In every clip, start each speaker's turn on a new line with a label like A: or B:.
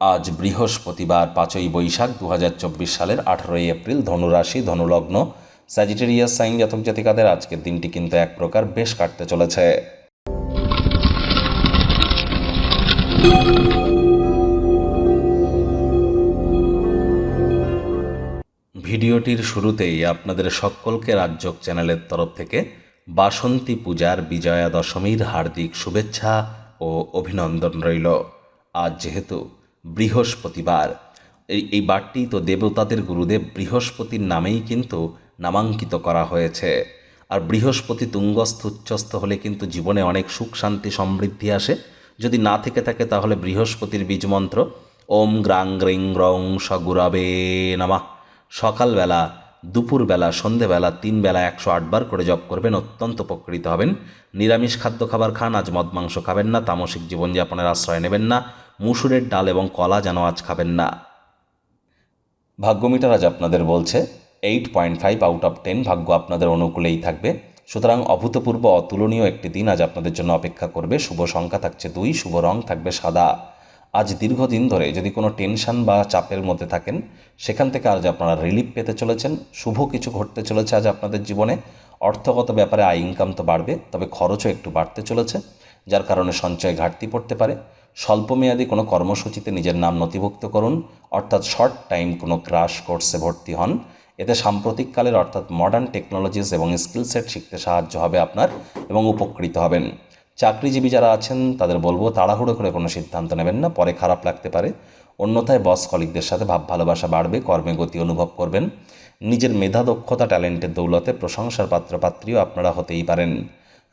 A: আজ বৃহস্পতিবার পাঁচই বৈশাখ দু হাজার চব্বিশ সালের আঠারোই এপ্রিল ধনুরাশি, ধনুলগ্ন। স্যাজিটেরিয়াস সাইন জাতক জাতিকাদের আজকের দিনটি কিন্তু এক প্রকার বেশ কাটতে চলেছে। ভিডিওটির শুরুতেই আপনাদের সকলকে রাজ্যক চ্যানেলের তরফ থেকে বাসন্তী পূজার বিজয়া দশমীর হার্দিক শুভেচ্ছা ও অভিনন্দন রইল। আজ যেহেতু বৃহস্পতিবার। এই বারটি তো দেবতাদের গুরুদেব বৃহস্পতির নামেই কিন্তু নামাঙ্কিত করা হয়েছে। আর বৃহস্পতি তুঙ্গস্থ, উচ্চস্থ হলে কিন্তু জীবনে অনেক সুখ, শান্তি, সমৃদ্ধি আসে। যদি না থেকে থাকে তাহলে বৃহস্পতির বীজমন্ত্র, ওম গ্রাং গ্রিং গ্রং সগুরাবে নামা। সকালবেলা, দুপুরবেলা, সন্ধেবেলা তিন বেলা একশো আটবার করে জপ করবেন, অত্যন্ত উপকৃত হবেন। নিরামিষ খাদ্য খাবার খান, আজ মদ মাংস খাবেন না, তামসিক জীবনযাপনের আশ্রয় নেবেন না। মুসুরের ডাল এবং কলা যেন আজ খাবেন না। ভাগ্যমিটার আজ আপনাদের বলছে eight point five out of ten ভাগ্য আপনাদের অনুকূলেই থাকবে। সুতরাং অভূতপূর্ব অতুলনীয় একটি দিন আজ আপনাদের জন্য অপেক্ষা করবে। শুভ সংখ্যা থাকছে দুই, শুভ রং থাকবে সাদা। আজ দীর্ঘদিন ধরে যদি কোনো টেনশন বা চাপের মধ্যে থাকেন, সেখান থেকে আজ আপনারা রিলিফ পেতে চলেছেন। শুভ কিছু ঘটতে চলেছে আজ আপনাদের জীবনে। অর্থগত ব্যাপারে আয় ইনকাম তো বাড়বে, তবে খরচও একটু বাড়তে চলেছে, যার কারণে সঞ্চয় ঘাটতি পড়তে পারে। স্বল্পমেয়াদী কোনো কর্মসূচিতে নিজের নাম নথিভুক্ত করুন, অর্থাৎ শর্ট টাইম কোনো ক্রাশ কোর্সে ভর্তি হন। এতে সাম্প্রতিককালের অর্থাৎ মডার্ন টেকনোলজিস এবং স্কিল সেট শিখতে সাহায্য হবে আপনার এবং উপকৃত হবেন। চাকরিজীবী যারা আছেন, তাদের বলব তাড়াহুড়ো করে কোনো সিদ্ধান্ত নেবেন না, পরে খারাপ লাগতে পারে। অন্যথায় বস কলিকদের সাথে ভাব ভালোবাসা বাড়বে, কর্মে গতি অনুভব করবেন। নিজের মেধা দক্ষতা ট্যালেন্টের দৌলতে প্রশংসার পাত্রপাত্রীও আপনারা হতেই পারেন।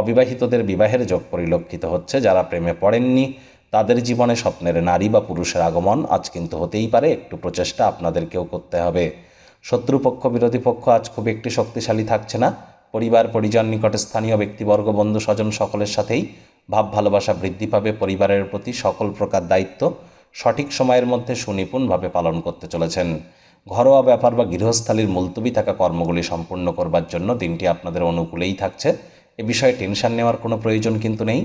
A: অবিবাহিতদের বিবাহের যোগ পরিলক্ষিত হচ্ছে, যারা প্রেমে পড়েননি, তাদের জীবনে স্বপ্নের নারী বা পুরুষের আগমন আজ কিন্তু হতেই পারে, একটু প্রচেষ্টা আপনাদেরকেও করতে হবে। শত্রুপক্ষ, বিরোধী পক্ষ আজ খুব একটি শক্তিশালী থাকছে না। পরিবার, পরিজন নিকটে স্থানীয় ব্যক্তিবর্গ, বন্ধু, স্বজন সকলের সাথেই ভাব ভালোবাসা বৃদ্ধি পাবে। পরিবারের প্রতি সকল প্রকার দায়িত্ব সঠিক সময়ের মধ্যে সুনিপুণভাবে পালন করতে চলেছেন। ঘরোয়া ব্যাপার বা গৃহস্থালির মুলতবি থাকা কর্মগুলি সম্পূর্ণ করবার জন্য দিনটি আপনাদের অনুকূলেই থাকছে। এ বিষয়ে টেনশন নেওয়ার কোনো প্রয়োজন কিন্তু নেই।